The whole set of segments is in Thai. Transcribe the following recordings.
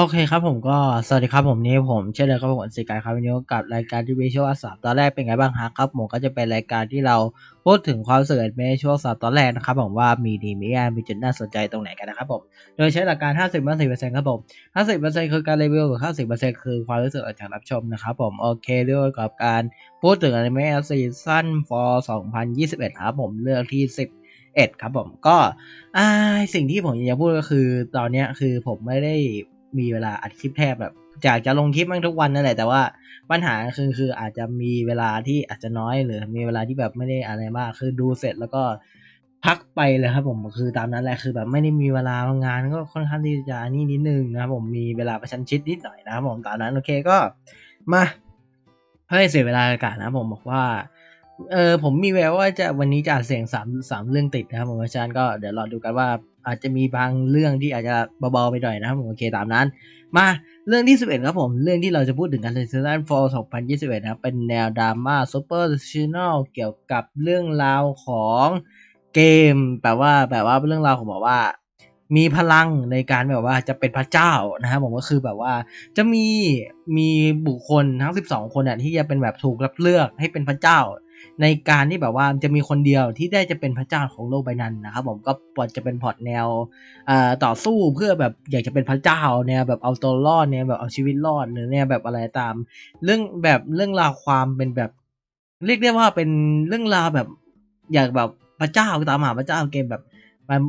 โอเคครับผมก็สวัสดีครับผมนี่ผมเช่นเดิมครับผมสิกายครับวันนี้กับรายการที่วิชวลสามตอนแรกเป็นไงบ้างฮะครับผมก็จะเป็นรายการที่เราพูดถึงความรู้สึกในช่วงสามตอนแรกนะครับผมว่ามีดีมีแย่มีจุดน่าสนใจตรงไหนกันนะครับผมโดยใช้หลักการ 50 50ครับผม50 คือการรีวิว50 คือความรู้สึกจากรับชมนะครับผมโอเคด้วยกับการพูดถึงอนิเมะซีซั่น for 2021ครับผมเรื่องที่ 10เอ็ดครับผมก็อ่าสิ่งที่ผมอยากจะพูดก็คือตอนนี้คือผมไม่ได้ มีเวลาอัดคลิปแทบแบบอยากจะลงคลิปมั่งทุกวันนั่นแหละแต่ว่าปัญหาคือคืออาจจะมีเวลาที่อาจจะน้อยหรือมีเวลาที่แบบไม่ได้อะไรมากคือดูเสร็จแล้วก็พักไปเลยครับผมคือตามนั้นแหละคือแบบไม่ได้มีเวลางานก็ค่อนข้างที่จะนี่นิดนึงนะครับผมมีเวลาประชันชิดนิดหน่อยนะครับผมตามนั้นโอเคก็มาให้เสียเวลาอากาศนะผมบอกว่า เออผมมีแววว่าจะวันนี้จะอ่านเสียงสามสามเรื่องติดนะครับผมอาจารย์ก็เดี๋ยวรอดูกันว่า อาจจะมีบางเรื่องที่อาจจะเบาๆไปหน่อยนะครับผมโอเคตามนั้น มาเรื่องที่ 11 ครับผมเรื่องที่เราจะพูดถึงกันในซีซั่น4 2021 นะครับเป็นแนวดราม่าซูเปอร์ชินอลเกี่ยวกับเรื่องราวของเกมแปลว่าแปลว่าเรื่องราวของบอกว่า มีพลังในการแบบว่าจะเป็นพระเจ้านะครับผมก็คือแบบว่าจะมีมีบุคคลทั้ง 12 คนเนี่ยที่จะเป็นแบบถูกรับเลือกให้เป็นพระเจ้า ในการที่แบบว่าจะมีคนเดียวที่ได้จะเป็นพระเจ้าของโลกใบนั้นนะครับผมก็ปอดจะเป็นพอร์ตแนวต่อสู้เพื่อแบบอยากจะเป็นพระเจ้าแนวแบบเอาตัวรอดแนวแบบเอาชีวิตรอดหรือแนวแบบอะไรตาม เรื่องแบบเรื่องราวความเป็นแบบ เรียกได้ว่าเป็นเรื่องราวแบบอยากแบบพระเจ้าตามหาพระเจ้าเกมแบบมัน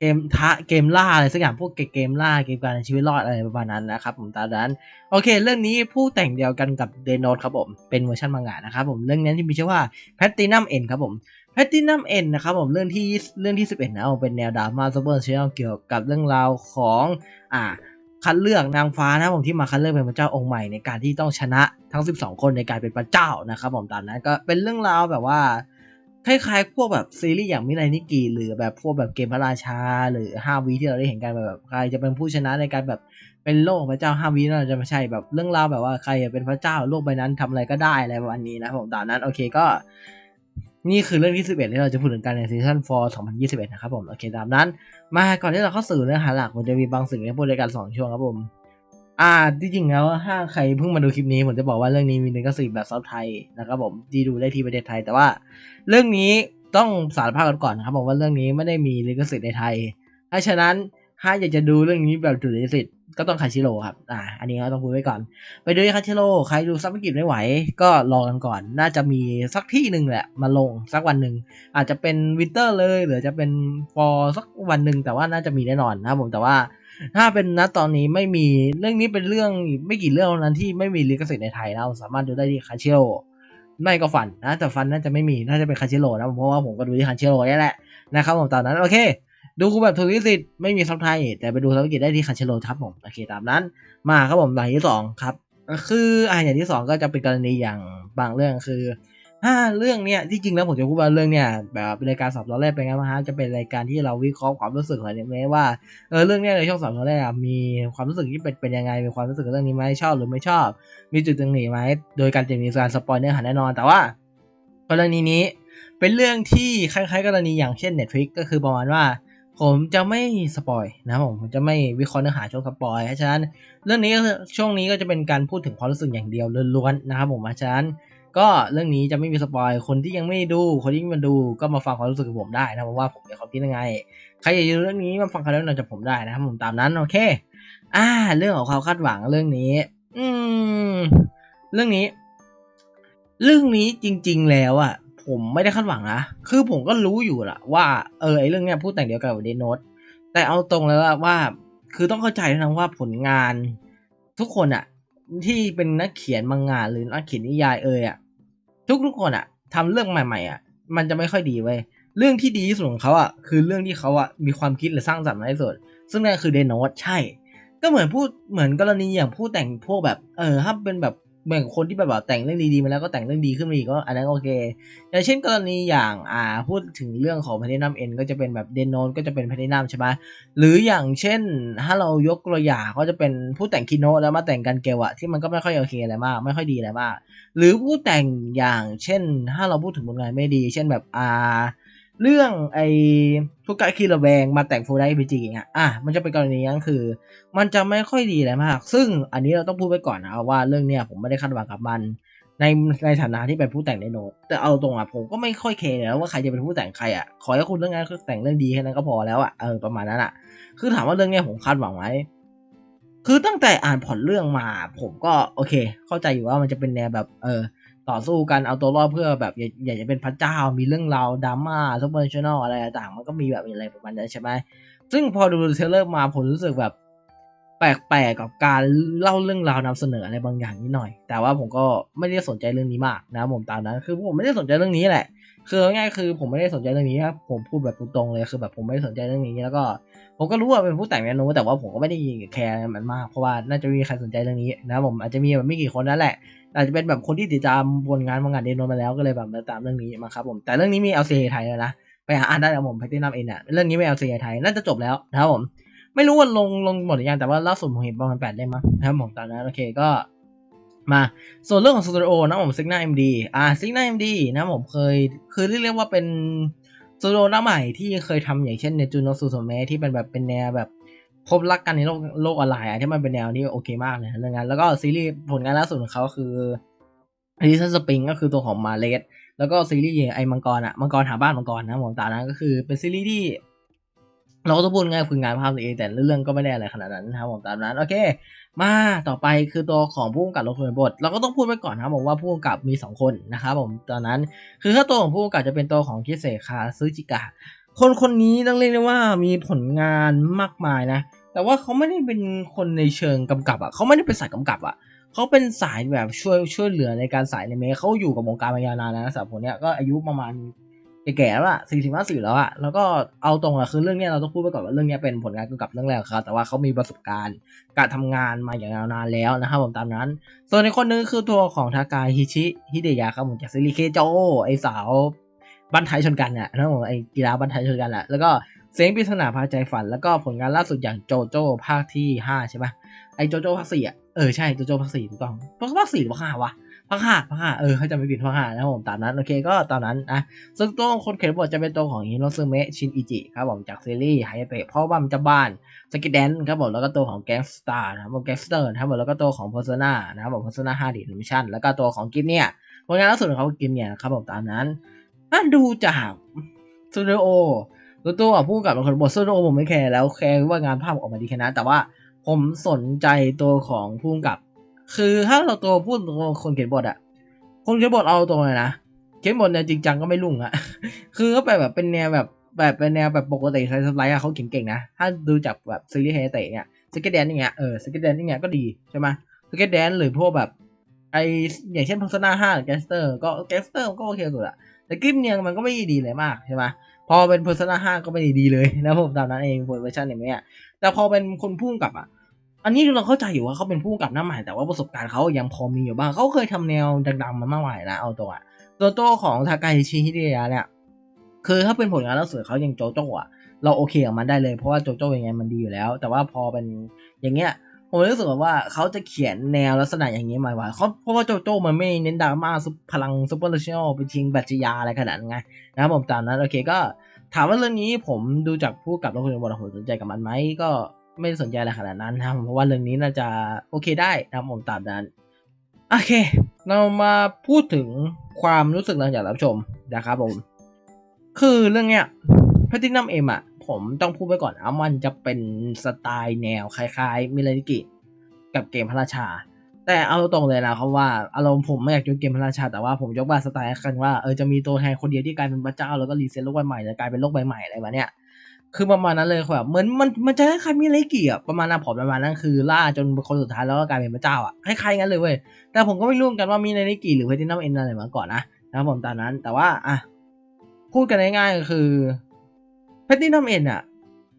เกมท้าเกมล่าอะไรสักอย่างพวกเกมล่าเกมการชีวิตรอดอะไรประมาณนั้นนะครับผมตามนั้น โอเค เรื่องนี้ผู้แต่งเดียวกันกับเดนโนตครับผมเป็นเวอร์ชันมังงะนะครับผมเรื่องนี้ที่มีชื่อว่า Platinum End ครับผม Platinum End นนะครับผมเรื่องที่เรื่องที่ 11นะเป็นแนวดราม่าซูเปอร์เชียลเกี่ยวกับเรื่องราวของอ่าคัดเลือกนางฟ้านะผมที่มาคัดเลือกเป็นพระเจ้าองค์ใหม่ในการที่ต้องชนะทั้ง 12 คนในการเป็นพระเจ้านะครับผมตามนั้นก็เป็นเรื่องราวแบบว่า คล้ายๆ พวกแบบซีรีส์อย่างมิไรนิกีหรือแบบพวกแบบเกมพระราชา หรือห้าวีที่เราได้เห็นกันแบบใครจะเป็นผู้ชนะในการแบบเป็นโลกพระเจ้าห้าวีน่าจะไม่ใช่แบบเรื่องราวแบบว่าใครเป็นพระเจ้าโลกใบนั้นทำอะไรก็ได้อะไรประมาณนี้นะผมตามนั้นโอเคก็ นี่คือเรื่องที่ 11 ที่เราจะพูดถึงกันในซีซั่น4 2021 นะครับผมโอเคตามนั้น มาก่อนที่เราเข้าสู่เนื้อหาหลักมันจะมีบางสิ่งที่พูดด้วยกัน2ช่วงครับผม อ่าที่จริงแล้วถ้าใครเพิ่งมาดูคลิปนี้ผมจะบอกว่าเรื่องนี้มีลิขสิทธิ์แบบซับไทยนะครับผมที่ดูได้ที่ประเทศไทย แต่ว่าเรื่องนี้ต้องสารภาพกันก่อนนะครับผมว่าเรื่องนี้ไม่ได้มีลิขสิทธิ์ในไทยถ้าฉะนั้นถ้าอยากจะดูเรื่องนี้แบบถูกลิขสิทธิ์ก็ต้องคาชิโร่ครับอ่าอันนี้ก็ต้องพูดไว้ก่อน ไปดูคาชิโร่ใครดูซับกิจไม่ไหว ก็รอกันก่อน น่าจะมีสักที่หนึ่งแหละมาลงสักวันหนึ่งอาจจะเป็นวินเตอร์เลย หรือจะเป็นฟอร์สักวันหนึ่งแต่ว่าน่าจะมีแน่นอนนะครับผมแต่ว่า ถ้าเป็นณตอนนี้ไม่มีเรื่องนี้เป็นเรื่องไม่กี่เรื่องเท่านั้นที่ไม่มีลิขสิทธิ์ในไทยเราสามารถดูได้ที่คาเชโรไม่ก็ฟันนะแต่ฟันน่าจะไม่มีน่าจะเป็นคาเชโรนะเพราะว่าผมก็ดูที่คาเชโรนี่แหละนะครับผมตอนนั้นโอเค ดูแบบถูกลิขสิทธิ์ไม่มีซับไทย แต่ไปดูซับกิจได้ที่คาเชโรครับผมโอเคตามนั้น มาครับผมอย่างที่สองครับคืออ่าอย่างที่สองก็จะเป็นกรณีอย่างบางเรื่องคือ ถ้าเรื่องเนี้ยที่จริงแล้วผมจะพูดว่าเรื่องเนี้ยแบบรายการสอบตอนแรกเป็นไงบ้างฮะจะเป็นรายการที่เราวิเคราะห์ความรู้สึกของเนี้ว่าเออเรื่องเนี้ยในช่องสอบตอนแรกมีความรู้สึกที่เป็นเป็นยังไงมีความรู้สึกเรื่องนี้ไหมชอบหรือไม่ชอบ มีจุดตรงไหนไหมโดยการจะมีการสปอยเนื้อหาแน่นอน แต่ว่ากรณีนี้เป็นเรื่องที่คล้ายๆ กรณีอย่างเช่น Netflix ก็คือประมาณว่า ผมจะไม่สปอยนะครับผมผมจะไม่วิเคราะห์เนื้อหาช่วงสปอยเพราะฉะนั้นเรื่องนี้ช่วงนี้ก็จะเป็นการพูดถึงความรู้สึกอย่างเดียวล้วนๆนะครับผมเพราะฉะนั้น ก็เรื่องนี้จะไม่มีสปอยคนที่ยังไม่ดู คนที่มาดูก็มาฟังความรู้สึกของผมได้นะเพราะว่าผมมีความคิดยังไง ใครอยากดูเรื่องนี้มาฟังคำแนะนำจากผมได้นะครับผมตามนั้นโอเค อ่า เรื่องของความคาดหวังเรื่องนี้ อืม เรื่องนี้ เรื่องนี้จริง ๆ แล้วอะผมไม่ได้คาดหวังนะ คือผมก็รู้อยู่ละว่าเออไอเรื่องเนี้ยพูดแต่งเดียวกันกับเดนโนตแต่เอาตรงแล้วว่า คือต้องเข้าใจนะว่าผลงานทุกคนอะที่เป็นนักเขียนมังงะหรือนักเขียนนิยายเอยอะ ทุกทุกคนอะทำเรื่องใหม่ๆอะมันจะไม่ค่อยดีเว้ยเรื่องที่ดีที่สุดของเขาอะคือเรื่องที่เขาอะมีความคิดหรือสร้างสรรค์มาที่สุดซึ่งนั่นคือเดนโนตใช่ ก็เหมือนพูดเหมือนกรณีอย่างผู้แต่งพวกแบบเออถ้าเป็นแบบ เหมือนคนที่แบบว่าแต่งเรื่องดีๆมาแล้วก็แต่งเรื่องดีขึ้นมาอีกก็อันนั้นโอเคอย่างเช่นกรณีอย่างอ่าพูดถึงเรื่องของแพลตินัมเอ็นก็จะเป็นแบบเดนโนนก็จะเป็นแพลตินัมใช่ไหมหรืออย่างเช่น ถ้าเรายกตัวอย่างก็จะเป็นผู้แต่งคิโนะแล้วมาแต่งกันเกลอะที่มันก็ไม่ค่อยโอเคอะไรมาก ไม่ค่อยดีอะไรมาก หรือผู้แต่งอย่างเช่น ถ้าเราพูดถึงผลงานไม่ดี เช่นแบบอ่า เรื่องไอ้ทุกกะคีระแวงมาแต่งฟูไดพีจีอย่างเงี้ยอะมันจะเป็นกรณีนั้นคือ มันจะไม่ค่อยดีอะไรมาก ซึ่งอันนี้เราต้องพูดไว้ก่อนนะว่าเรื่องเนี้ยผมไม่ได้คาดหวังกับมัน ในในฐานะที่เป็นผู้แต่งในโน้ตแต่เอาตรงอะผมก็ไม่ค่อยเคร์แล้วว่าใครจะเป็นผู้แต่งใครอะขอให้คุณเรื่องงานคือแต่งเรื่องดีแค่นั้นก็พอแล้วอะเออประมาณนั้นอะ คือถามว่าเรื่องเนี้ยผมคาดหวังไหมคือตั้งแต่อ่านผ่อนเรื่องมา ผมก็โอเค เข้าใจอยู่ว่ามันจะเป็นแนวแบบเออ ต่อสู้กันเอาตัวรอดเพื่อแบบอยากจะเป็นพระเจ้ามีเรื่องราวดราม่าซุปเปอร์ชั่นอลอะไรต่างมันก็มีแบบอะไรประมาณนั้นใช่ไหมซึ่งพอดูเทรลเลอร์มาผมรู้สึกแบบแปลกๆกับการเล่าเรื่องราวนำเสนออะไรบางอย่างนิดหน่อย แต่ว่าผมก็ไม่ได้สนใจเรื่องนี้มากนะผมตามนั้นคือผมไม่ได้สนใจเรื่องนี้แหละ คือง่ายๆคือผมไม่ได้สนใจเรื่องนี้ครับผมพูดแบบตรงๆเลยคือแบบผมไม่ได้สนใจเรื่องนี้แล้วก็ ผมก็รู้ว่าเป็นผู้แต่งแนวโน้มแต่ว่าผมก็ไม่ได้แคร์มันมากเพราะว่าน่าจะมีใครสนใจเรื่องนี้นะผมอาจจะมีแบบไม่กี่คนนั่นแหละ อาจจะเป็นแบบคนที่ติดตามผลงานบางงานเดนโนมาแล้วก็เลยแบบมาตามเรื่องนี้มาครับผมแต่เรื่องนี้มี LCA ไทยแล้วนะไปหาอ่านได้นะผมแพทตินัมเอ็นเนี่ยเรื่องนี้ไม่ LCA ไทยน่าจะจบแล้วนะครับผมไม่รู้ว่าลงลงหมดหรือยังแต่ว่าล่าสุดผมเห็นประมาณแปดเล่มมั้งนะครับผมตอนนั้นโอเคก็มาส่วนเรื่องของสตูดิโอนะผมซิกนาเอ็มดีอ่าซิกนาเอ็มดีนะผมเคยคือเรียกว่าเป็นสตูดิโอหน้าใหม่ที่เคยทำอย่างเช่นเนจูโนซูโซเมที่เป็นแบบเป็นแนวแบบ พบรักกันในโลกโลกออนไลน์ที่มันเป็นแนวที่โอเคมากเลยนะเรื่องนั้นแล้วก็ซีรีส์ผลงานล่าสุดของเขาคืออลิซันสปริงก็คือตัวของมาเลสแล้วก็ซีรีส์ไอ้มังกรอะมังกรหาบ้านมังกรนะผมตานั้นก็คือเป็นซีรีส์ที่ เราก็ต้องพูดง่ายคืองานภาพตัวเองแต่เรื่องก็ไม่ได้อะไรขนาดนั้นนะครับผมตามนั้นโอเค มาต่อไปคือตัวของผู้กำกับลงทุนบท เราก็ต้องพูดไว้ก่อนนะครับผมว่าผู้กำกับมี 2 คนนะครับผมตอนนั้น คือถ้าตัวของผู้กำกับจะเป็นตัวของคิเซคาซึจิกะคนคนนี้ต้องเรียกได้ว่ามีผลงานมากมายนะ แต่ว่าเขาไม่ได้เป็นคนในเชิงกำกับอะเขาไม่ได้เป็นสายกำกับอะเขาเป็นสายแบบช่วยช่วยเหลือในการสายในเมเขาอยู่กับวงการมายาวนานแล้วนะสำหรับคนเนี้ยก็อายุประมาณแก่แล้วอะสี่สิบห้าสี่แล้วอะแล้วก็เอาตรงอะคือเรื่องเนี้ยเราต้องพูดไปก่อนว่าเรื่องเนี้ยเป็นผลงานเกี่ยวกับเรื่องแรกของเขาแต่ว่าเขามีประสบการณ์การทำงานมาอย่างยาวนานแล้วนะครับผมตามนั้น ส่วนในคนนึงคือตัวของทากายฮิชิฮิเดยะครับผมจากซีรีส์เคโจไอสาวบันไทยชนกันเนี่ยนะผมไอกีฬาบันไทยชนกันแหละแล้วก็ เสียงปริศนาพาใจฝัน แล้วก็ผลงานล่าสุดอย่างโจโจ้ภาคที่ห้าใช่ปะไอโจโจ้ภาคสี่อะเออใช่โจโจ้ภาคสี่ถูกต้องภาคสี่หรือภาคห้าวะภาคห้าภาคห้าเออเขาจะไม่ผิดภาคห้านะผมตามนั้นโอเคก็ตามนั้นนะซึ่งตัวคนเขียนบทจะเป็นตัวของฮิโนซึเมะชินอิจิครับผมจากซีรีส์ไฮเตะเพราะว่ามันจะบ้านสกิแดนครับผมแล้วก็ตัวของแก๊งสตาร์นะครับผมแก๊งสเตอร์นะครับผมแล้วก็ตัวของ Persona นะครับผม Persona 5 d i m e n s i o n แล้วก็ตัวของกิฟเนี่ยผลงานล่าสุดของเขากิฟเนี่ยครับผมตามนั้นดูจากสตูดิโอ ตัวตัวผู้กับคนบทสตูดิโอผมไม่แคร์แล้วแคร์ว่างานภาพออกมาดีแค่นั้นแต่ว่าผมสนใจตัวของผู้กับ คือถ้าเราตัวพูดตัวคนเขียนบทอะคนเขียนบทเอาตรงเลยนะเขียนบทเนี่ยจริงจังก็ไม่รุ่งอะคือก็แบบแบบเป็นแนวแบบแบบเป็นแนวแบบปกติไทยสไลด์อะเขาเก่งๆนะ ถ้าดูจากแบบซีรีส์ไฮเตะเนี่ยสเก็ตแดนอย่างเงี้ยเออสเก็ตแดนอย่างเงี้ยก็ดีใช่ไหมสเก็ตแดนหรือพวกแบบไออย่างเช่นพังซนาห้าแกสเตอร์ก็แกสเตอร์ก็โอเคสุดอะแต่กิฟเนี่ยมันก็ไม่ดีเลยมากใช่ไหม พอเป็นพังซนาห้าก็ไม่ดีเลยนะผมตามนั้นเองเวอร์ชันอย่างเงี้ยแต่พอเป็นคนพุ่งกับอะอันนี้เราเข้าใจอยู่ว่าเขาเป็นผู้กำกับหน้าใหม่แต่ว่าประสบการณ์เขายังพอมีอยู่บ้างเขาเคยทำแนวดังๆมามากมายนะเอาตัวอะตัวโตของทากาฮิชิฮิเดะเนี่ยคือถ้าเป็นผลงานล่าสุดเขายังโจโจ้อะเราโอเคกับมันได้เลยเพราะว่าโจโจ้ยังไงมันดีอยู่แล้ว แต่ว่าพอเป็นอย่างเงี้ย ผมรู้สึกว่าเขาจะเขียนแนวลักษณะอย่างนี้มาว่าเขาเพราะว่าโจโจ้มันไม่เน้นดราม่าพลังซุปเปอร์เลชั่นไปชิงบัจจยาอะไรขนาดนั้นไงนะครับผมตามนั้นโอเคก็ถามว่าเรื่องนี้ผมดูจากผู้กับแล้วคุณบอลผมสนใจกับมันไหมก็ไม่ได้สนใจอะไรขนาดนั้นนะเพราะว่าเรื่องนี้น่าจะโอเคได้นะครับผมตามนั้นโอเค เรามาพูดถึงความรู้สึกหลังจากรับชมนะครับผม คือเรื่องเนี้ยแพทินัมเอ็มอะ ผมต้องพูดไว้ก่อนนะมันจะเป็นสไตล์แนวคล้ายๆมิเลนิกิกับเกมพระราชา แต่เอาตรงเลยนะครับว่าอารมณ์ผมไม่อยากยกเกมพระราชา แต่ว่าผมยกว่าสไตล์กันว่าเออจะมีตัวแทนคนเดียวที่กลายเป็นพระเจ้าแล้วก็รีเซ็ตโลกใบใหม่แล้วกลายเป็นโลกใบใหม่อะไรมาเนี่ยคือประมาณนั้นเลยแบบเหมือนมันมันจะคล้ายๆมิเลกิอะประมาณนั้นผมประมาณนั้นคือล่าจนคนสุดท้ายแล้วก็กลายเป็นพระเจ้าอะคล้ายๆงั้นเลยเว้ยแต่ผมก็ไม่รู้กันว่ามีในนิกิหรือเพตินัมเอ็นอะไรมาก่อนนะนะครับผมตอนนั้นแต่ว่าอะพูดกันง่ายๆก็คือ เพตินัมเอ็นอะ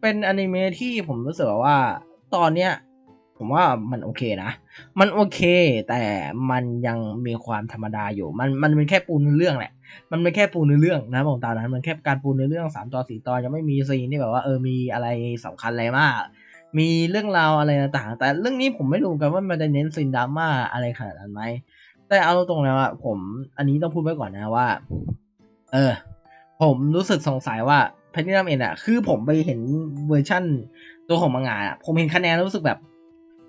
เป็นอนิเมะที่ผมรู้สึกว่าตอนเนี้ย ผมว่ามันโอเคนะ มันโอเค แต่มันยังมีความธรรมดาอยู่ มันมันเป็นแค่ปูนเรื่องแหละ มันเป็นแค่ปูนเรื่องนะผมตามนั้นมันแค่การปูนเรื่องสามตอนสี่ตอนยังไม่มีซีนที่แบบว่าเออมีอะไรสำคัญอะไรมากมีเรื่องราวอะไรต่างๆ แต่เรื่องนี้ผมไม่รู้กันว่ามันจะเน้นซีนดราม่าอะไรขนาดนั้นไหม แต่เอาตรงๆแล้วอะผมอันนี้ต้องพูดไว้ก่อนนะว่า เออ ผมรู้สึกสงสัยว่า แพทตินัมเอ็นอะคือผมไปเห็นเวอร์ชั่นตัวของมังงะผมเห็นคะแนนรู้สึกแบบ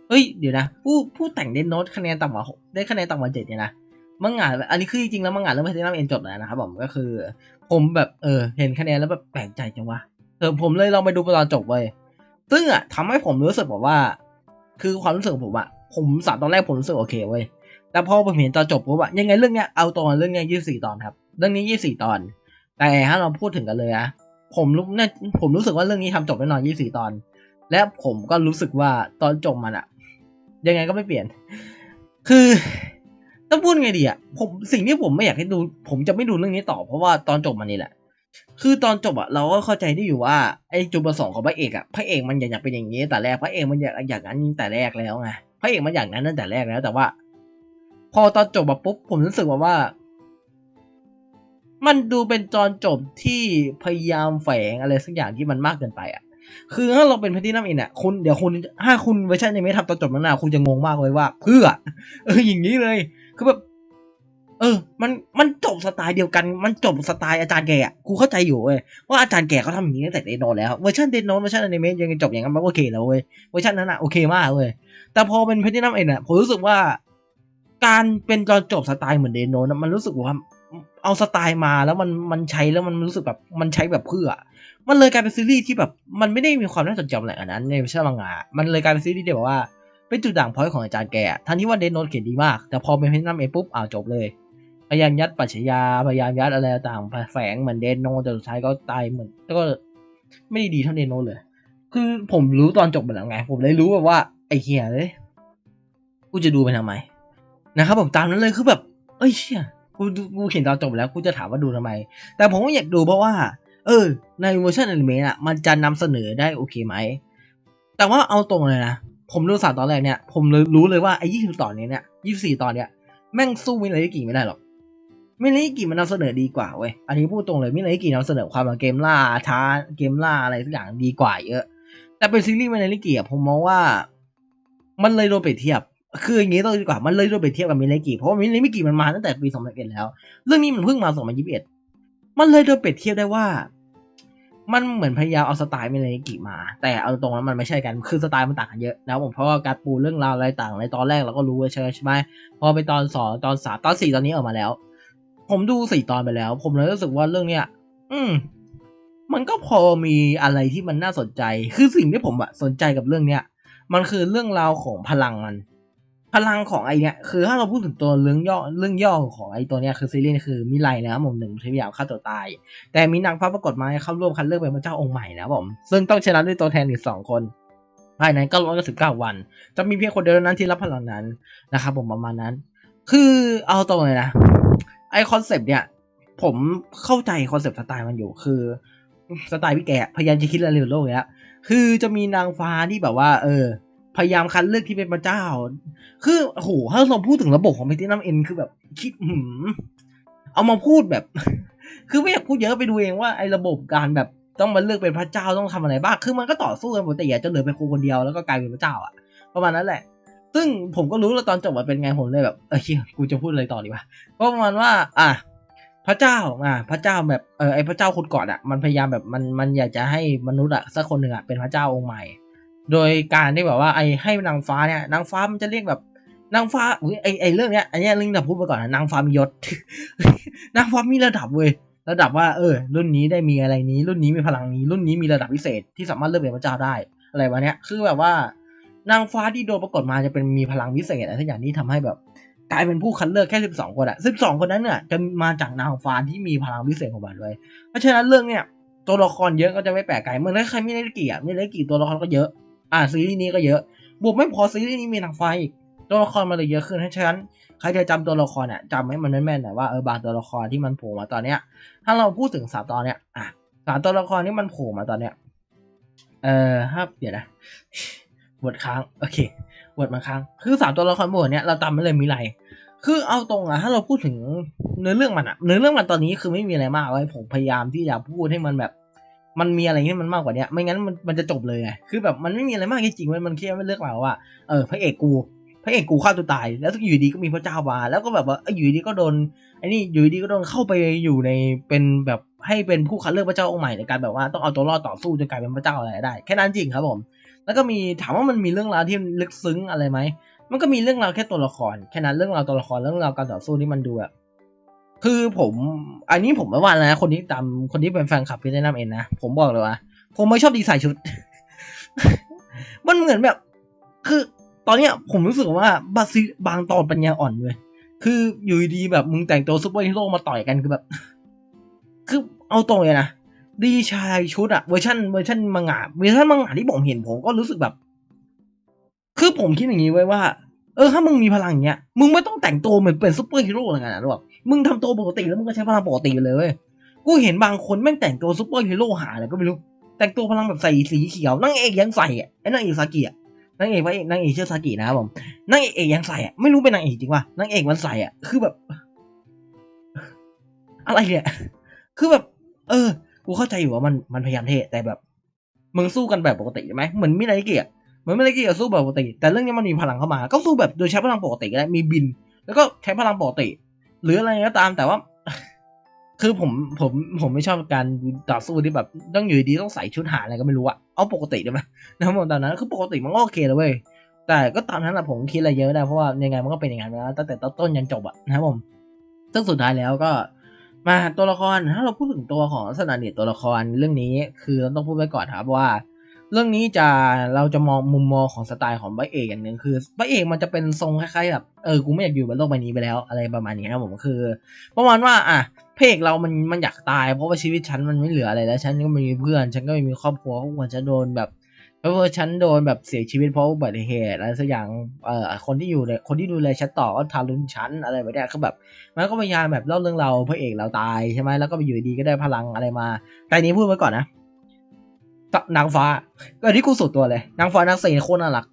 เฮ้ยเดี๋ยวนะ ผู้ผู้แต่งเดนโนตคะแนนต่ำกว่าได้คะแนนต่ำกว่าเจ็ดเนี่ยนะมังงะอันนี้คือจริงๆแล้วมังงะเรื่องแพทตินัมเอ็นจบแล้วนะครับผมก็คือ ผมแบบเออเห็นคะแนนแล้วแบบแปลกใจจังวะเออผมเลยลองไปดูตอนจบเว้ยซึ่งอะทำให้ผมรู้สึกแบบว่า คือความรู้สึกผมอะผมสามตอนแรกผมรู้สึกโอเคเว้ยแต่พอผมเห็นตอนจบปุ๊บอะยังไงเรื่องเนี้ยเอาตอนเรื่องเนี้ยยี่สี่ตอนครับ เรื่องนี้ยี่สี่ตอน แต่ถ้าเราพูดถึงกันเลยอะ ผมรู้เนี่ยผมรู้สึกว่าเรื่องนี้ทำจบแน่นอนยี่สี่ตอน และผมก็รู้สึกว่าตอนจบมันอะยังไงก็ไม่เปลี่ยน คือต้องพูดไงดีอะผมสิ่งที่ผมไม่อยากให้ดู ผมจะไม่ดูเรื่องนี้ต่อเพราะว่าตอนจบมันนี่แหละ คือตอนจบอะเราก็เข้าใจได้อยู่ว่าไอ้จุดประสงค์ของพระเอกอะพระเอกมันอยากอยากเป็นอย่างนี้แต่แรกพระเอกมันอยากอยากนั้นแต่แรกแล้วไงพระเอกมันอยากนั้นตั้งแต่แรกแล้ว แต่ว่า พอตอนจบมาปุ๊บผมรู้สึกว่าว่า มันดูเป็นตอนจบที่พยายามแฝงอะไรสักอย่างที่มันมากเกินไปอะ คือถ้าเราเป็นแพทตินัมอินอะคุณเดี๋ยวคุณถ้าคุณเวอร์ชันยังไม่ทำตอนจบนั้นนะคุณจะงงมากเลยว่า เพื่อ เอออย่างนี้เลย คือแบบเออ มัน มันจบสไตล์เดียวกัน มันจบสไตล์อาจารย์แกอะ กูเข้าใจอยู่เว้ย ว่าอาจารย์แกเขาทำอย่างนี้ตั้งแต่เดนโนแล้ว เวอร์ชันเดนโนเวอร์ชันอนิเมะยังจบอย่างนั้นมันโอเคแล้วเว้ย เวอร์ชันนั้นอะโอเคมากเว้ย แต่พอเป็นแพทตินัมอินอะ ผมรู้สึกว่า การเป็นตอนจบสไตล์เหมือนเดนโนนะมันรู้สึกว่า เอาสไตล์มาแล้วมันมันใช้แล้วมันรู้สึกแบบมันใช้แบบเพื่อ มันเลยกลายเป็นซีรีส์ที่แบบมันไม่ได้มีความน่าสนใจอะไรอันนั้นในเชื่อมังงะมันเลยกลายเป็นซีรีส์ที่แบบว่าเป็นจุดด่างพร้อยของอาจารย์แกทั้งที่ว่าเดนโนตเขียนดีมาก แต่พอเป็นเพนนัมเองปุ๊บอ้าวจบเลยพยายามยัดปรัชญาพยายามยัดอะไรต่างแฝงเหมือนเดนโนแต่สุดท้ายก็ตายเหมือนก็ไม่ได้ดีเท่าเดนโนเลย คือผมรู้ตอนจบแล้วไง ผมเลยรู้แบบว่าไอ้เหี้ยเลยกูจะดูไปทำไมนะครับผมตามนั้นเลยคือแบบเอ้ยเชี่ย กูกูเห็นตอนจบแล้วกูจะถามว่าดูทำไม แต่ผมก็อยากดูเพราะว่า เออ ในเวอร์ชันอนิเมะอะมันจะนำเสนอได้โอเคไหม แต่ว่าเอาตรงเลยนะผมดูสามตอนแรกเนี่ยผมเลยรู้เลยว่าไอ้ยี่สิบตอนนี้เนี่ยยี่สี่ตอนเนี่ยแม่งสู้มินาริกิไม่ได้หรอกมินาริกิมันนำเสนอดีกว่าเว้ยอันนี้พูดตรงเลยมินาริกินำเสนอความแบบเกมล่าท้าเกมล่าอะไรสักอย่างดีกว่าเยอะ แต่เป็นซีรีส์มินาริกิอะผมมองว่า มันเลยโดนเปรียบเทียบ คืออย่างนี้ต้องดีกว่ามันเลยโดนเปรียบเทียบกับมินาริกิเพราะว่ามินาริกิมันมาตั้งแต่ปี 2021แล้ว เรื่องนี้มันเพิ่งมา 2021 มันเลยโดนเปรียบเทียบได้ว่า มันเหมือนพยายามเอาสไตล์มินาริกิมา แต่เอาตรงนั้นมันไม่ใช่กันคือสไตล์มันต่างกันเยอะนะผมเพราะว่าการปูเรื่องราวอะไรต่างในตอนแรกเราก็รู้ใช่ใช่ไหมพอไปตอนสองตอนสามตอนสี่ตอนนี้ออกมาแล้ว ผมดูสี่ตอนไปแล้ว ผมเลยรู้สึกว่าเรื่องเนี้ย อืมมันก็พอมีอะไรที่มันน่าสนใจ คือสิ่งที่ผมอะสนใจกับเรื่องเนี้ย มันคือเรื่องราวของพลังมัน พลังของไอเนี้ยคือถ้าเราพูดถึงตัวเรื่องย่อเรื่องย่อของไอตัวเนี้ยคือซีรีส์คือมิไลนะครับผมหนึ่งที่พยายามฆ่าตัวตาย แต่มีนางฟ้าปรากฏมาเข้าร่วมคัดเลือกเป็นพระเจ้าองค์ใหม่นะผมซึ่งต้องชนะด้วยตัวแทนอีกสองคนภายในก็ร้อยสิบเก้าวัน จะมีเพียงคนเดียวเท่านั้นที่รับพลังนั้นนะครับผมประมาณนั้น คือเอาตรงเลยนะไอคอนเซปต์เนี่ยผมเข้าใจคอนเซปต์สไตล์มันอยู่คือสไตล์พี่แกพยายามจะคิดอะไรในโลกเนี้ยคือจะมีนางฟ้าที่แบบว่า เออ พยายามคัดเลือกที่เป็นพระเจ้า คือโหถ้าเราพูดถึงระบบของเมทินัมเอ็นคือแบบ คิดหืมเอามาพูดแบบ คือไม่อยากพูดเยอะไปดูเองว่าไอ้ระบบการแบบต้องมาเลือกเป็นพระเจ้าต้องทำอะไรบ้าง คือมันก็ต่อสู้กันปกติอยาจะเหลือเป็นคนคนเดียวแล้วก็กลายเป็นพระเจ้าอะประมาณนั้นแหละ ซึ่งผมก็รู้แล้วตอนจบว่าเป็นไงผมเลยแบบเออเฮียกูจะพูดอะไรต่อดีวะก็ประมาณว่า อะพระเจ้าอะพระเจ้าแบบเออไอพระเจ้าคนก่อนอะมันพยายามแบบมันมันอยากจะให้มนุษย์อะสักคนหนึ่งอะเป็นพระเจ้าองค์ใหม่ โดยการที่แบบว่าไอ้ให้นางฟ้าเนี่ยนางฟ้ามันจะเรียกแบบนางฟ้าอุ้ยไอไอเรื่องเนี้ยอันเนี้ยเรื่องที่พูดไปก่อนนะนางฟ้ามียศ นางฟ้ามีระดับเว้ยระดับว่าเออ รุ่นนี้ได้มีอะไรนี้ รุ่นนี้มีพลังนี้ รุ่นนี้มีระดับพิเศษที่สามารถเลือกเป็นพระเจ้าได้อะไรวะเนี้ยคือแบบว่านางฟ้าที่โดนปรากฏมาจะเป็นมีพลังพิเศษอะไรทุกอย่างที่ทำให้แบบกลายเป็นผู้คัดเลือกแค่สิบสองคนอะสิบสองคนนั้นเนี่ยจะมาจากนางฟ้าที่มีพลังพิเศษของมันด้วยเพราะฉะนั้นเรื่องเนี่ยตัวละครเยอะก็จะไม่แปลกใจเมื่อถ้าใครไม่ได้กี่อะไม่ได้กี่ตัวละครก็เยอะ อ่าซีรีส์นี้ก็เยอะ บวกไม่พอซีรีส์นี้มีนางไฟอีกตัวละครมันเลยเยอะขึ้นเพราะฉะนั้นใครจะจำตัวละครเนี่ยจำให้มันแม่นๆหน่อยว่าเออบางตัวละครที่มันโผล่มาตอนเนี้ย ถ้าเราพูดถึงสามตอนเนี้ยอะสามตัวละครที่มันโผล่มาตอนเนี้ยเอ่อครับเดี๋ยวนะบทค้างโอเคบทบาครั้งคือสามตัวละครบทเนี้ยเราตามไม่เลยมีไรคือเอาตรงอะถ้าเราพูดถึงเนื้อเรื่องมันอะเนื้อเรื่องมันตอนนี้คือไม่มีอะไรมากไว้ยผมพยายามที่จะพูดให้มันแบบ มันมีอะไรที่มันมากกว่านี้ไม่งั้นมันมันจะจบเลยไงคือแบบมันไม่มีอะไรมากจริงๆเว้ยมันแค่ไม่เลือกมาว่าเออพระเอกกูพระเอกกูฆ่าตัวตาย แล้วอยู่ดีก็มีพระเจ้ามาแล้วก็แบบว่าอยอยู่ดีก็โดนไอ้นี่อยู่ดีก็โดนเข้าไปอยู่ในเป็นแบบให้เป็นผู้คัดเลือกพระเจ้าองค์ใหม่ในการแบบว่าต้องเอาตัวรอดต่อสู้จนกลายเป็นพระเจ้าอะไรได้ แค่นั้นจริงครับผม แล้วก็มีถามว่ามันมีเรื่องราวที่ลึกซึ้งอะไรไหมมันก็มีเรื่องราวแค่ตัวละครแค่นั้นเรื่องราวตัวละครเรื่องราวการต่อสู้ที่มันดูแบบ คือผม อันนี้ผมไม่ว่านะคนที่ตามคนที่เป็นแฟนคลับพี่แนะนำเองนะผมบอกเลยว่า ผมไม่ชอบดีไซน์ชุด มันเหมือนแบบ คือ ตอนเนี้ยผมรู้สึกว่าบาซิบางตอนปัญญาอ่อนเลยคืออยู่ดีแบบมึงแต่งตัวซุปเปอร์ฮีโร่มาต่อยกันคือแบบ คือเอาตรงเลยนะดีชายชุดอะเวอร์ชันเวอร์ชันมังงะเวอร์ชันมังงะที่ผมเห็นผมก็รู้สึกแบบ คือผมคิดอย่างนี้ไว้ว่า เออถ้ามึงมีพลังอย่างเงี้ยมึงไม่ต้องแต่งตัวเหมือนเป็นซูเปอร์ฮีโร่อะไรกันนะหรอก มึงทำตัวปกติแล้วมึงก็ใช้พลังปกติเลยเว้ยกูเห็นบางคนแม่งแต่งตัวซูเปอร์ฮีโร่หาอะไรก็ไม่รู้ แต่งตัวพลังแบบใส่สีเขียวนางเอกยังใส่อะไอ้นางเอกซากิอะนางเอกพระเอกนางเอกชื่อซากินะครับผมนางเอกเอกยังใส่อะไม่รู้เป็นนางเอกจริงป่ะนางเอกมันใส่อะคือแบบ อะไรเนี่ยคือแบบ เออ กูเข้าใจอยู่ว่ามันมันพยายามเทแต่แบบมึงสู้กันแบบปกติใช่ไหมเหมือนมินาริเกะเหมือนมินาริเกะสู้แบบปกติ แต่เรื่องนี้มันมีพลังเข้ามา ก็สู้แบบโดยใช้พลังปกติก็ได้มีบิน แล้วก็ใช้พลังปกติ หรืออะไรก็ตามแต่ว่า คือผมผมผมไม่ชอบการต่อสู้ที่แบบต้องอยู่ดีต้องใส่ชุดหาอะไรก็ไม่รู้อะเอาปกติได้ไหมนะครับผมตอนนั้นคือปกติมันก็โอเคเลยเว้ยแต่ก็ตอนนั้นอะผมคิดอะไรเยอะได้เพราะว่ายังไงมันก็เป็นอย่างนั้นแล้วตั้งแต่ต้นยันจบอะนะครับผมซึ่งสุดท้ายแล้วก็มาตัวละครถ้าเราพูดถึงตัวของลักษณะเนตัวละครเรื่องนี้ คือเราต้องพูดไว้ก่อนครับว่า เรื่องนี้จะเราจะมองมุมมองของสไตล์ของพระเอกอย่างหนึ่งคือพระเอกมันจะเป็นทรงคล้ายๆแบบเออกูไม่อยากอยู่บนโลกใบนี้ไปแล้วอะไรประมาณนี้ครับผมคือ ประมาณว่าอะพระเอกเรามันมันอยากตาย เพราะว่าชีวิตฉันมันไม่เหลืออะไรแล้ว ฉันก็ไม่มีเพื่อน ฉันก็ไม่มีครอบครัวครอบครัวฉันโดนแบบเพราะว่าฉันโดนแบบเสียชีวิตเพราะอุบัติเหตุอะไรสักอย่างเอ่อคนที่อยู่ในคนที่ดูแลฉันต่อก็ทารุณฉันอะไรแบบนี้ยคือแบบ มันก็พยายามแบบเล่าเรื่องเราพระเอกเราตายใช่ไหมแล้วก็ไปอยู่ดีก็ได้พลังอะไรมาแต่อันนี้พูดไว้ก่อนนะ นางฟ้าก็อันนี้กูสุดตัวเลย นางฟ้านางเสนโคตรน่ารัก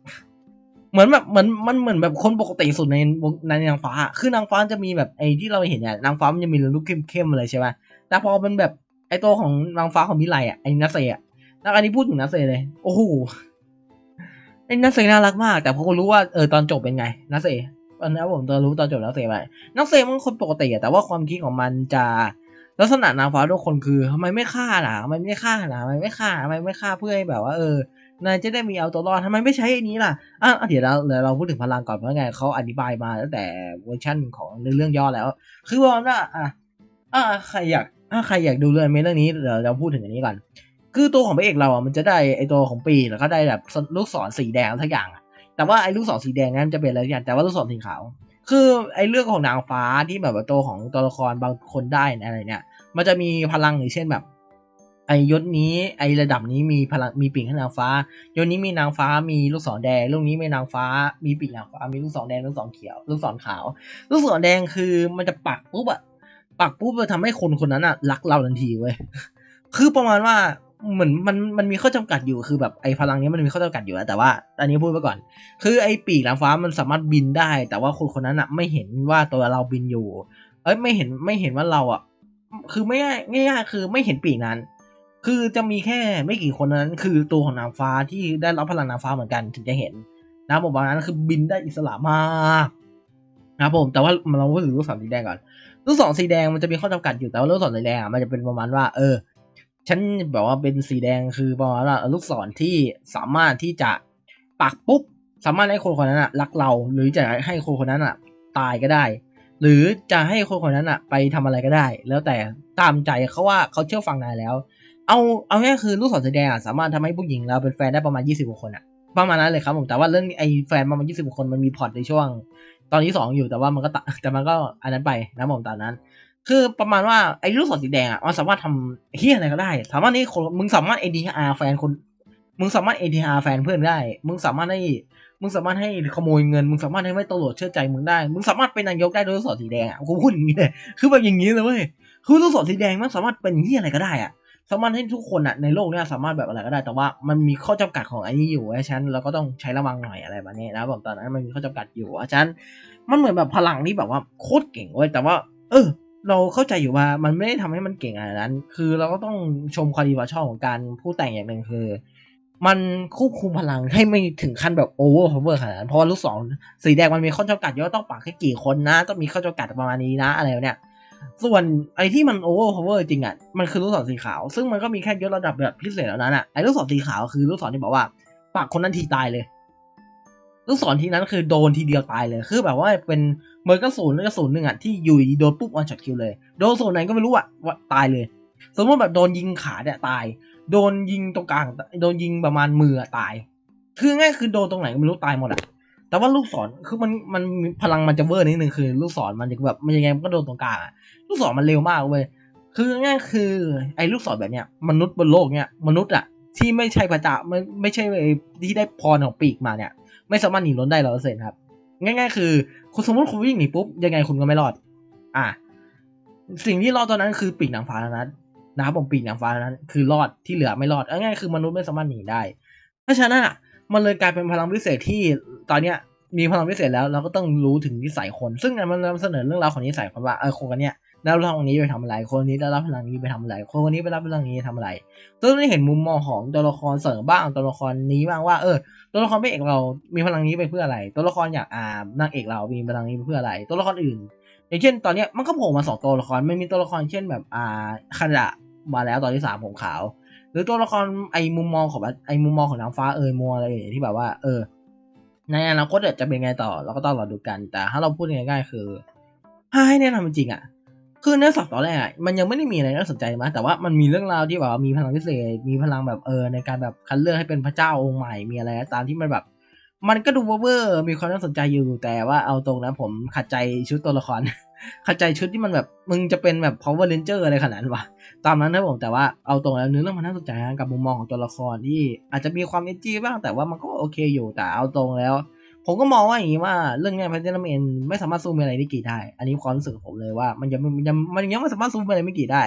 เหมือนแบบเหมือนมันเหมือนแบบคนปกติสุดในในนางฟ้า คือนางฟ้าจะมีแบบไอ้ที่เราเห็นเนี่ยนางฟ้ามันจะมีลุคเข้มๆเลยใช่ไหมแต่พอเป็นแบบไอ้ตัวของนางฟ้าของมิไลอะไอ้นัสเซอะแล้วอันนี้พูดถึงนัสเซเลย โอ้โหไอ้นัสเซน่ารักมาก แต่พอรู้ว่าเออตอนจบเป็นไงนัสเซตอนนี้ผมตอนรู้ตอนจบนัสเซไปนัสเซมันคนปกติอะแต่ว่าความคิดของมันจะ ลักษณะนางฟ้าทุกคนคือทำไมไม่ฆ่าล่ะทำไมไม่ฆ่าล่ะทำไมไม่ฆ่าทำไมไม่ฆ่าเพื่อให้แบบว่าเออนายจะได้มีเอาตัวรอดทำไมไม่ใช้อันนี้ล่ะอะเดี๋ยวเราเดี๋ยวเราพูดถึงพลังก่อนเพราะไงเขาอธิบายมาตั้งแต่เวอร์ชั่นของเรื่องย่อแล้ว คือว่าว่าอะอะใครอยากอะใครอยากดูเรื่องเรื่องนี้เดี๋ยวเราพูดถึงอันนี้ก่อน คือตัวของพระเอกเราอะมันจะได้ไอตัวของปีแล้วก็ได้แบบลูกศรสีแดงทั้งอย่างแต่ว่าไอ้ลูกศรสีแดงนั้นจะเป็นอะไรอย่างแต่ว่าลูกศรสีขาวคือไอ้เรื่องของนางฟ้าที่แบบว่าตัวของตัวละครบางคนได้อะไรเนี่ย มันจะมีพลังอย่างเช่นแบบ ไอยศนี้ไอระดับนี้มีพลังมีปีกให้นางฟ้ายศนี้มีนางฟ้ามีลูกศรแดงลูกนี้มีนางฟ้า มีปีกนางฟ้า มีลูกศรแดงลูกศรเขียว ลูกศรขาว ลูกศรแดงคือมันจะปักปุ๊บอะปักปุ๊บมันทำให้คนคนนั้นอะรักเราทันทีเว้ยคือประมาณว่าเหมือนมันมันมีข้อจำกัดอยู่คือแบบไอ้พลังนี้มันมีข้อจำกัดอยู่แต่ว่าอันนี้พูดไปก่อน คือไอ้ปีกนางฟ้ามันสามารถบินได้ แต่ว่าคนคนนั้นอะไม่เห็นว่าตัวเราบินอยู่ เอ้ยไม่เห็นไม่เห็นว่าเราอะ คือไม่ง่ายง่ายๆคือไม่เห็นปีกนั้น คือจะมีแค่ไม่กี่คนนั้น คือตัวของนางฟ้าที่ได้รับพลังนางฟ้าเหมือนกันถึงจะเห็นนะผมบอกนั้นคือบินได้อิสระมากนะครับผมแต่ว่าเราพูดถึงลูกศรสีแดงก่อนลูกศรสีแดงมันจะมีข้อจำกัดอยู่แต่ว่าลูกศรสีแดงมันจะเป็นประมาณว่า เออ ฉันแบบว่าเป็นสีแดงคือประมาณว่าลูกศรที่สามารถที่จะปักปุ๊บสามารถให้คนคนนั้นอะรักเรา หรือจะให้คนคนนั้นอะตายก็ได้ หรือจะให้คนคนนั้นอะไปทำอะไรก็ได้ แล้วแต่ตามใจเขาว่าเขาเชื่อฟังนายแล้ว เอาเอาง่ายคือลูกศรสีแดงอะสามารถทำให้ผู้หญิงเราเป็นแฟนได้ประมาณยี่สิบกว่าคนอะประมาณนั้นเลยครับผมแต่ว่าเรื่องไอ้แฟนประมาณยี่สิบกว่าคนมันมีพอร์ตในช่วง ตอนที่สองอยู่แต่ว่ามันก็ตแต่มันก็อันนั้นไปนะผมตอนนั้น คือประมาณว่าไอ้ลูกศรสีแดงอะมันสามารถทำเฮียอะไรก็ได้สามารถนี่คนมึงสามารถ ADR แฟนคน มึงสามารถ ADR แฟนเพื่อนได้ มึงสามารถให้ มึงสามารถให้ขโมยเงิน มึงสามารถให้ไม่ตำรวจเชื่อใจมึงได้ มึงสามารถเป็นนายกได้ด้วยลูกศรสีแดงอะกูพูดอย่างนี้เลยคือแบบอย่างนี้เลยเว้ยคือลูกศรสีแดงมันสามารถเป็นเฮียอะไรก็ได้อะสามารถให้ทุกคนอะในโลกเนี้ยสามารถแบบอะไรก็ได้แต่ว่ามันมีข้อจำกัดของไอ้นี้อยู่ฉะนั้นเราก็ต้องใช้ระวังหน่อยอะไรแบบนี้นะผมตอนนั้นมันมีข้อจำกัดอยู่ฉะนั้นมันเหมือนแบบพลังที่แบบว่าโคตรเก่งเว้ยแต่ว่า เออ เราเข้าใจอยู่ว่ามันไม่ได้ทำให้มันเก่งอะไรนั้น คือเราก็ต้องชมความดีความชอบของการผู้แต่งอย่างหนึ่งคือ มันควบคุมพลังให้ไม่ถึงขั้นแบบโอเวอร์พาวเวอร์ขนาดนั้นเพราะว่าลูกศรสีแดงมันมีข้อจำกัดอยู่ว่าต้องปักแค่กี่คนนะ ต้องมีข้อจำกัดประมาณนี้นะอะไรเนี่ย ส่วนไอ้ที่มันโอเวอร์พาวเวอร์จริงอะมันคือลูกศรสีขาว ซึ่งมันก็มีแค่ยศระดับแบบพิเศษแล้วนั้นอะไอ้ลูกศรสีขาวคือลูกศรที่บอกว่าปักคนนั้นทีตายเลย ลูกศรทีนั้นคือโดนทีเดียวตายเลยคือแบบว่าเป็นเมือนกระสุนกระสุนหนึ่งอะที่อยู่โดนปุ๊บวันช็อตคิวเลยโดนส่วนไหนก็ไม่รู้อะว่าตายเลย สมมติแบบโดนยิงขาเนี่ยตาย โดนยิงตรงกลางโดนยิงประมาณมือตาย คือง่ายคือโดนตรงไหนก็ไม่รู้ตายหมดอะแต่ว่าลูกศรคือมันมันพลังมันจะเวอร์นิดนึงคือ ลูกศรมันจะแบบมันยังไงมันก็โดนตรงกลางอะลูกศรมันเร็วมากเว้ยคือง่ายคือไอ้ลูกศรแบบเนี้ยมนุษย์บนโลกเนี้ยมนุษย์อะที่ไม่ใช่พระเจ้าไม่ไม่ใช่ที่ได้พรของปีกมาเนี่ย ไม่สามารถหนีล้นได้ร้อยเปอร์เซ็นต์ครับ ง่าย ๆ คือคุณสมมติคุณวิ่งหนีปุ๊บยังไงคุณก็ไม่รอด อะสิ่งที่รอดตอนนั้นคือปีกนางฟ้าเท่านั้น นะครับผมปีกนางฟ้านั้น คือรอดที่เหลือไม่รอดอง่ายคือมนุษย์ไม่สามารถหนีได้ เพราะฉะนั้นอะมันเลยกลายเป็นพลังพิเศษที่ตอนเนี้ยมีพลังพิเศษแล้วเราก็ต้องรู้ถึงนิสัยคน ซึ่งมันนำเสนอเรื่องราวของนิสัยคนว่าเออคนคนเนี้ยได้รับพลังนี้ไปทำอะไร คนนี้ได้รับพลังนี้ไปทำอะไร คนคนนี้ไปรับพลังนี้ทำอะไรซึ่งได้เห็นมุมมองของตัวละครเสริมบ้างตัวละครนี้บ้างว่าเออตัวละครพระเอกเรามีพลังนี้ไปเพื่ออะไร ตัวละครอยากอ่านางเอกเรามีพลังนี้ไปเพื่ออะไร ตัวละครอื่นอย่างเช่นตอนนี้มันก็โผล่มาสองตัวละครมันมีตัวละครเช่นแบบอ่าคาดะ มาแล้วตอนที่สามผมขาว หรือตัวละครไอ้มุมมองของไอ้มุมมองของนางฟ้าเอยมัวอะไรอย่างที่แบบว่า เออ ในอนาคตจะเป็นไงต่อเราก็ต้องรอดูกัน แต่ถ้าเราพูดง่ายๆคือให้แนะนำจริงอะ คือเนื้อสัตว์ตอนแรกอะมันยังไม่ได้มีอะไรน่าสนใจมาแต่ว่ามันมีเรื่องราวที่แบบมีพลังพิเศษ มีพลังแบบเออในการแบบคัดเลือกให้เป็นพระเจ้าองค์ใหม่มีอะไรตามที่มันแบบมันก็ดูเวอร์มีความน่าสนใจอยู่ แต่ว่าเอาตรงนะผมขัดใจชุดตัวละคร ขัดใจชุดที่มันแบบมึงจะเป็นแบบ power ranger อะไรขนาดนั้นวะตามนั้นนะผมแต่ว่าเอาตรงแล้วเนื้อเรื่องมันน่าสนใจกับมุมมองของตัวละครที่อาจจะมีความเอจี้บ้างแต่ว่ามันก็โอเคอยู่แต่เอาตรงแล้ว ผมก็มองว่าอย่างนี้ว่าเรื่องเนี้ยพันเจนเอนไม่สามารถสู้เมอะไรได้กี่ได้ อันนี้ความรู้สึกผมเลยว่ามันยังมันยังมันยังไม่สามารถสู้เมอะไรไม่กี่ได้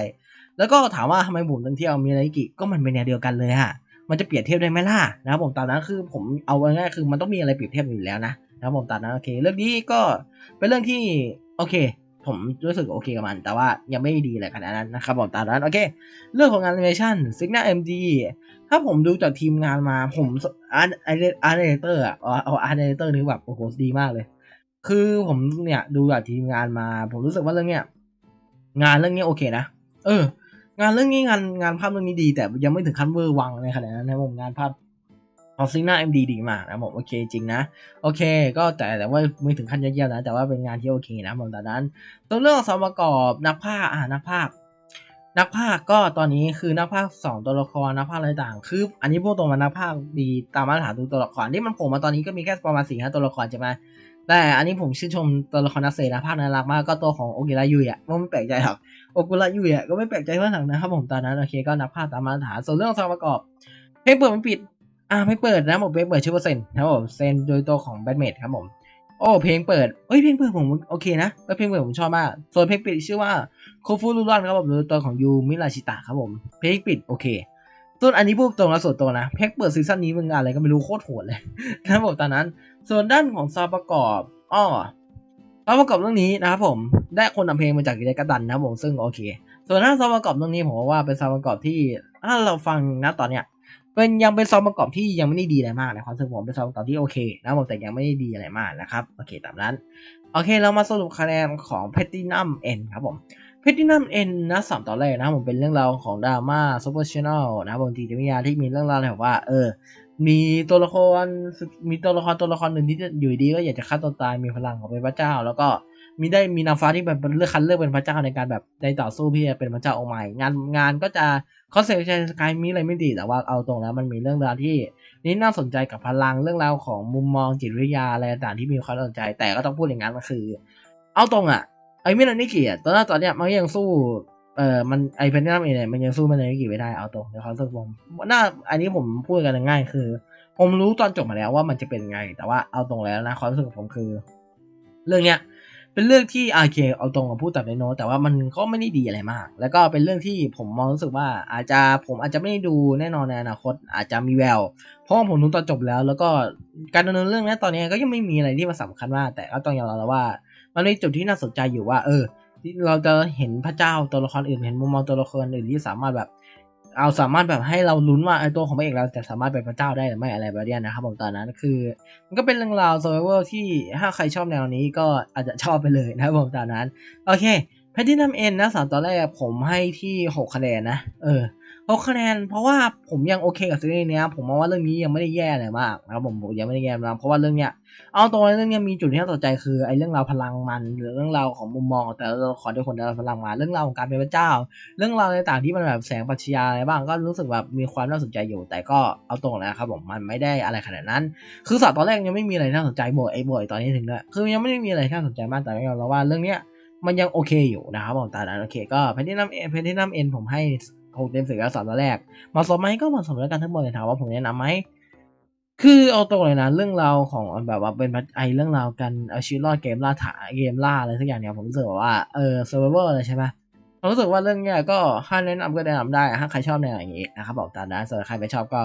แล้วก็ถามว่าทำไมผมถึงเที่ยวมีอะไรกี่ก็มันเป็นแนวเดียวกันเลยฮะมันจะเปรียบเทียบได้ไหมล่ะนะครับผมตามนั้นคือผมเอาง่ายคือมันต้องมีอะไรเปรียบเทียบอยู่แล้วนะนะครับผมตามนั้นโอเค เรื่องนี้ก็เป็นเรื่องที่โอเค ผมรู้สึกโอเคกับมัน แต่ว่ายังไม่ดีอะไรขนาดนั้นนะครับผมตามนั้นโอเค เรื่องของงานแอนิเมชันซิกนาเอ็มดีถ้าผมดูจากทีมงานมาผมอาร์ตอาร์ตอาร์เดเตอร์อะเอาอาร์เดเตอร์นี่แบบโอ้โหดีมากเลย คือผมเนี่ยดูจากทีมงานมา ผมรู้สึกว่าเรื่องเนี้ยงานเรื่องนี้โอเคนะเออ งานเรื่องนี้งานงานภาพเรื่องนี้ดี แต่ยังไม่ถึงขั้นเวอร์วังในขนาดนั้นนะผมงานภาพ ของซิงหน้าเอ็มดีมากนะผมโอเคจริงนะ โอเค ก็แต่แต่ว่าไม่ถึงขั้นเยี่ยมนะ แต่ว่าเป็นงานที่โอเคนะผมตอนนั้นตัวเรื่องของประกอบนักภาคอ่านักภาคนักภาคก็ตอนนี้คือนักภาคสองตัวละครนักภาคอะไรต่างคืออันนี้พวกตรงมานักภาคดีตามมาตรฐานทุกตัวละครที่มันผล่มาตอนนี้ก็มีแค่ประมาณสี่ห้าตัวละครใช่ไหมแต่อันนี้ผมชื่นชมตัวละครนักเซนะภาคน่ารักมากก็ตัวของโอกิระยุยอะว่าไม่แปลกใจหรอกโอกุระยุยอะก็ไม่แปลกใจว่าหนังนะครับผมตอนนั้นโอเคก็นักภาคตามมาตรฐานส่วนเรื่องสมประกอบเพลงเปิดไม่ปิด อ่าไม่เปิดนะผมเพลงเปิดชื่อว่าเซนครับผมเซนโดยตัวของแบทเมดครับผมโอ้เพลงเปิดเอ้ยเพลงเปิดผมโอเคนะแล้วเพลงเปิดผมชอบมาก ส่วนเพลงปิดชื่อว่าโคฟูรุรอนครับผมโดยตัวของยูมิราชิตะครับผมเพลงปิดโอเคส่วนอันนี้พูดตรงแล้วส่วนตัวนะเพลงเปิดซีซั่นนี้มึงอะไรก็ไม่รู้โคตรโหดเลยนะครับผมตอนนั้น ส่วนด้านของซาวประกอบอ้อซาวประกอบเรื่องนี้นะครับผมได้คนนำเพลงมาจากกิจกดันนะครับผมซึ่งโอเค ส่วนด้านซาวประกอบเรื่องนี้ผมว่าเป็นซาวประกอบที่ถ้าเราฟังนะตอนเนี้ย เป็นยังเป็นซองประกอบที่ยังไม่ได้ดีอะไรมากนะความรู้สึกผมเป็นซองประกอบที่โอเคนะผมแต่ยังไม่ได้ดีอะไรมากนะครับโอเคตามนั้น โอเคเรามาสรุปคะแนนของ Platinum N ครับผม Platinum N นนะสามตอนแรกนะผมเป็นเรื่องราวของดราม่าซูเปอร์ชแนลนะบางทีจะมียาที่มีเรื่องราวแบบว่า เออ มีตัวละครมีตัวละครตัวละครหนึ่งที่อยู่ดีก็อยากจะฆ่าตัวตายมีพลังของเป็นพระเจ้า แล้วก็ มีได้มีนางฟ้าที่แบบเลือกคันเลือกเป็นพระเจ้าในการแบบในต่อสู้พื่เป็นพระเจ้าองค์ใหม่งานงานก็จะคอนเซ็ปต์สกายมีอะไรไม่ดีแต่ว่าเอาตรงแล้วมันมีเรื่องราวที่นี่น่าสนใจกับพลังเรื่องราวของมุมมองจิตวิทยาอะไรต่างที่มีความสนใจ แต่ก็ต้องพูดอย่างนั้นก็คือ เอาตรงอะไอ้มินานิกิอะตอนนั้นตอนเนี้ยมันยังสู้เออมันไอ้เพนนัมเองเนี่ยมันยังสู้มินานิกิไม่ได้เอาตรงในความรู้สึกผมน่าอันนี้ผมพูดกันง่ายคือ ผมรู้ตอนจบมาแล้วว่ามันจะเป็นไง แต่ว่าเอาตรงแล้วนะความรู้สึกของผมคือ เรื่องเนี้ย เป็นเรื่องที่โอเคเอาตรงกับพูดตัดในโน้ตแต่ว่ามันก็ไม่ได้ดีอะไรมาก แล้วก็เป็นเรื่องที่ผมมองรู้สึกว่าอาจจะผมอาจจะไม่ได้ดูแน่นอนในอนาคต อาจจะมีแวว เพราะว่าผมดูตอนจบแล้ว แล้วก็การดำเนินเรื่องนี้ตอนนี้ก็ยังไม่มีอะไรที่มาสำคัญมากแต่ก็ต้องยอมรับว่า มันมีจุดที่น่าสนใจอยู่ว่า เออ เราจะเห็นพระเจ้าตัวละครอื่นเห็นมุมมองตัวละครอื่นที่สามารถแบบ เอาสามารถแบบให้เราลุ้นว่าไอ้ตัวของพระเอกเราจะสามารถเป็นพระเจ้าได้หรือไม่อะไรแบบนี้นะครับผมตอนนั้นคือ มันก็เป็นเรื่องราว survival ที่ถ้าใครชอบแนวนี้ก็อาจจะชอบไปเลยนะครับผมตอนนั้น โอเคแพทตินัมเอ็นนะสามตอนแรกผมให้ที่หกคะแนนนะ เออ หกคะแนนเพราะว่าผมยังโอเคกับซีรีส์เนี้ยผมมองว่าเรื่องนี้ยังไม่ได้แย่อะไรมากนะครับผมยังไม่ได้แย่มากเพราะว่าเรื่องเนี้ยเอาตรงเรื่องเนี้ยมีจุดที่น่าสนใจคือไอ้เรื่องราวพลังมันหรือเรื่องราวของมุมมองแต่ละตัวละครที่คนได้รับพลังมาเรื่องราวของการเป็นพระเจ้า เรื่องราวต่างๆที่มันแบบแสงปัชญาอะไรบ้างก็รู้สึกแบบมีความน่าสนใจอยู่ แต่ก็เอาตรงนะครับผมมันไม่ได้อะไรขนาดนั้น คือสัตว์ตอนแรกยังไม่มีอะไรน่าสนใจบวกไอ้บวกไอ้ตอนนี้ถึงด้วยคือยังไม่ได้มีอะไรน่าสนใจมากแต่ก็ยอมรับว่าเรื่องเนี้ยมันยังโอเคอยู่นะครับผมตอนนั้นโอเคก็แพนที่นัมเอ็นแพนที่นัมเอ็นผมให้ หกเต็มสิบแล้วสามตอนแรกเหมาะสมไหมก็เหมาะสมแล้วกันทั้งหมดเลยถามว่าผมแนะนำไหมคือเอาตรงเลยนะเรื่องราวของแบบว่าเป็นไอเรื่องราวกันเอาชีวิตรอดเกมล่าถาเกมล่าอะไรสักอย่างเนี่ยผมรู้สึกว่าเออเซอร์เวอร์อะไรใช่ไหมผมรู้สึกว่าเรื่องเนี้ยก็ถ้าแนะนำก็แนะนำได้ถ้าใครชอบแนวอย่างนี้นะครับบอกตามนะส่วนใครไม่ชอบก็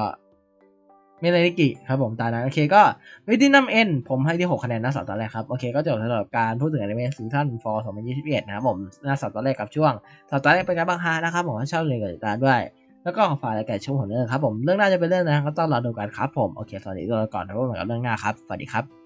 ไม่เลยนิกิครับผมตานั้นโอเคก็วิธีนำเอ็นผมให้ที่ 6 คะแนนหน้าเสาตอนแรกครับ โอเคก็จบสำหรับการพูดถึงอนิเมะซีซั่น4 2021 นะครับผมหน้าเสาตอนแรกกับช่วงเสาตอนแรกเป็นไงบ้างฮะนะครับผมชอบเลยกดติดตาด้วย แล้วก็ขอฝากรายการช่วงของเรื่องครับผมเรื่องหน้าจะเป็นเรื่องนะไรก็ต้องรอดูกันครับผมโอเคสวัสดีตัวก่อนนะว่าเหมือนกับเรื่องหน้าครับสวัสดีครับ